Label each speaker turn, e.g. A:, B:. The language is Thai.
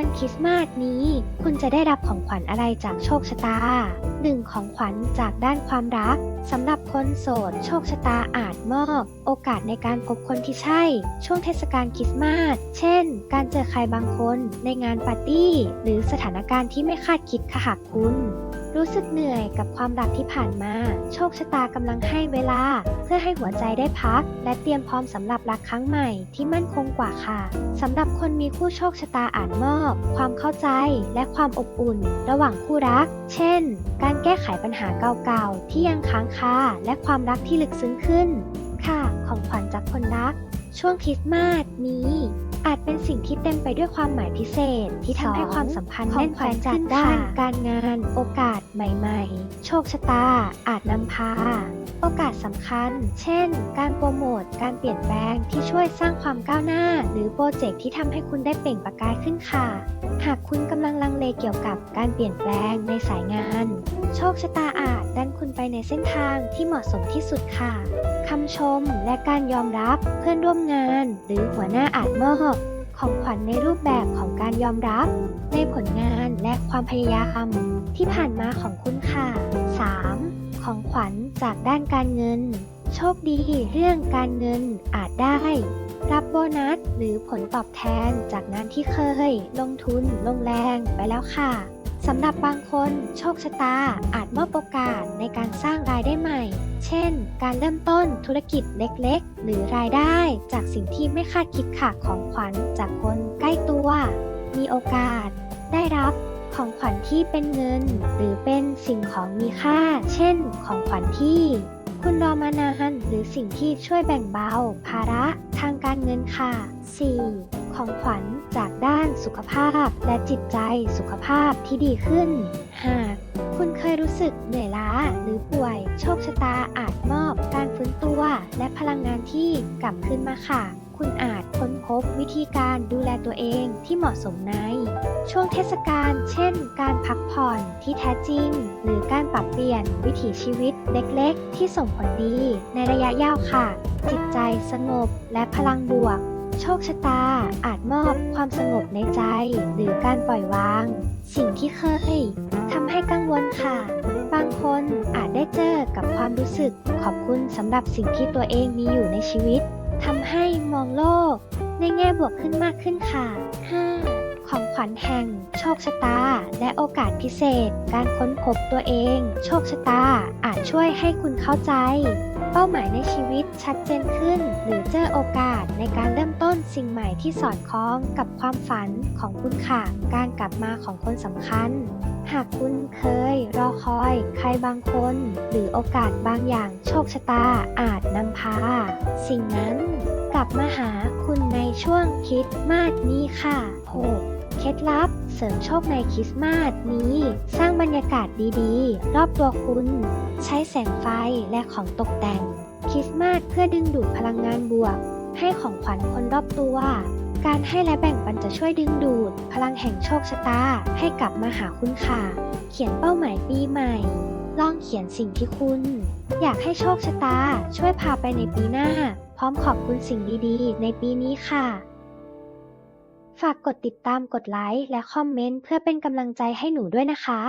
A: วันคริสต์มาสนี้ คุณจะได้รับของขวัญอะไรจากโชคชะตา 1. ของขวัญจากด้านความรักสำหรับคนโสด โชคชะตาอาจมอบ โอกาสในการพบคนที่ใช่ ช่วงเทศกาลคริสต์มาส เช่น การเจอใครบางคนในงานปาร์ตี้ หรือสถานการณ์ที่ไม่คาดคิดค่ะหากคุณ รู้สึกเหนื่อยกับความรักที่ผ่านมา โชคชะตากำลังให้เวลา เพื่อให้หัวใจได้พัก และเตรียมพร้อมสำหรับรักครั้งใหม่ที่มั่นคงกว่าค่ะสำหรับคนมีคู่โชคชะตาอาจมอบ ความเข้าใจและความอบอุ่น ระหว่างคู่รัก เช่น การแก้ไขปัญหาเก่าๆที่ยังค้างคาและความรักที่ลึกซึ้งขึ้น ค่ะ ของขวัญจากคนรัก ช่วงคริสต์มาสนี้ อาจเป็นสิ่งที่เต็มไปด้วยความหมายพิเศษ ที่ทำให้ความสัมพันธ์แน่นแฟนจากด้านการงาน โอกาสใหม่ ๆ โชคชะตา อาจนำพา โอกาสสำคัญ เช่น การโปรโมท การเปลี่ยนแปลงที่ช่วยสร้างความก้าวหน้า หรือโปรเจกต์ที่ทำให้คุณได้เปล่งประกายขึ้นค่ะ หากคุณกำลังลังเลเกี่ยวกับการเปลี่ยนแปลงในสายงาน โชคชะตาอาจดัน ไปในเส้นทางที่เหมาะสมที่สุดค่ะคำชมและการยอมรับเพื่อนร่วมงาน หรือหัวหน้าอาจมอบของขวัญในรูปแบบของการยอมรับ ในผลงานและความพยายามที่ผ่านมาของคุณค่ะ 3. ของขวัญจากด้านการเงิน โชคดีเรื่องการเงินอาจได้ รับโบนัสหรือผลตอบแทนจากงานที่เคย ลงทุน ลงแรงไปแล้วค่ะสำหรับบางคนโชคชะตาอาจมอบโอกาส ในการสร้างรายได้ใหม่ เช่น การเริ่มต้นธุรกิจเล็กๆ หรือรายได้จากสิ่งที่ไม่คาดคิดค่ะของขวัญจากคนใกล้ตัว มีโอกาส ได้รับของขวัญที่เป็นเงิน หรือเป็นสิ่งของมีค่า เช่น ของขวัญที่ คุณรอมานานหรือสิ่งที่ช่วยแบ่งเบา ภาระทางการเงินค่ะ 4. ของขวัญจากด้านสุขภาพและจิตใจสุขภาพที่ดีขึ้นหาก คุณเคยรู้สึกเหนื่อยล้าหรือป่วย โชคชะตาอาจมอบการฟื้นตัว และพลังงานที่กลับคืนมาค่ะ คุณอาจค้นพบวิธีการดูแลตัวเองที่เหมาะสมใน ช่วงเทศกาลเช่น การพักผ่อนที่แท้จริง หรือการปรับเปลี่ยนวิถีชีวิตเล็กๆ ที่ส่งผลดีในระยะยาวค่ะ จิตใจสงบและพลังบวก โชคชะตาอาจมอบความสงบในใจ หรือการปล่อยวาง สิ่งที่เคยทำให้กังวลค่ะ บางคนอาจได้เจอกับความรู้สึกขอบคุณสำหรับสิ่งที่ตัวเองมีอยู่ในชีวิตทำให้มองโลก ในแง่บวกขึ้นมากขึ้นค่ะ 5. ของขวัญแห่ง โชคชะตา และโอกาสพิเศษ การค้นพบตัวเอง โชคชะตาอาจช่วยให้คุณเข้าใจ เป้าหมายในชีวิตชัดเจนขึ้น หรือเจอโอกาส สิ่งใหม่ที่สอดคล้องกับความฝันของคุณค่ะ การกลับมาของคนสำคัญ หากคุณเคยรอคอย ใครบางคน หรือโอกาสบางอย่างโชคชะตาอาจนำพา สิ่งนั้นกลับมาหาคุณในช่วงคริสต์มาสนี้ค่ะ 6. เคล็ดลับเสริมโชคในคริสต์มาสนี้ สร้างบรรยากาศดีๆ รอบตัวคุณ ใช้แสงไฟและของตกแต่ง คริสต์มาสเพื่อดึงดูดพลังงานบวก ให้ของขวัญคนรอบตัว การให้และแบ่งปันจะช่วยดึงดูด พลังแห่งโชคชะตาให้กลับมาหาคุณค่ะ เขียนเป้าหมายปีใหม่ ลองเขียนสิ่งที่คุณ อยากให้โชคชะตาช่วยพาไปในปีหน้า พร้อมขอบคุณสิ่งดีๆ ในปีนี้ค่ะ ฝากกดติดตามกดไลค์และคอมเมนต์เพื่อเป็นกำลังใจให้หนูด้วยนะคะ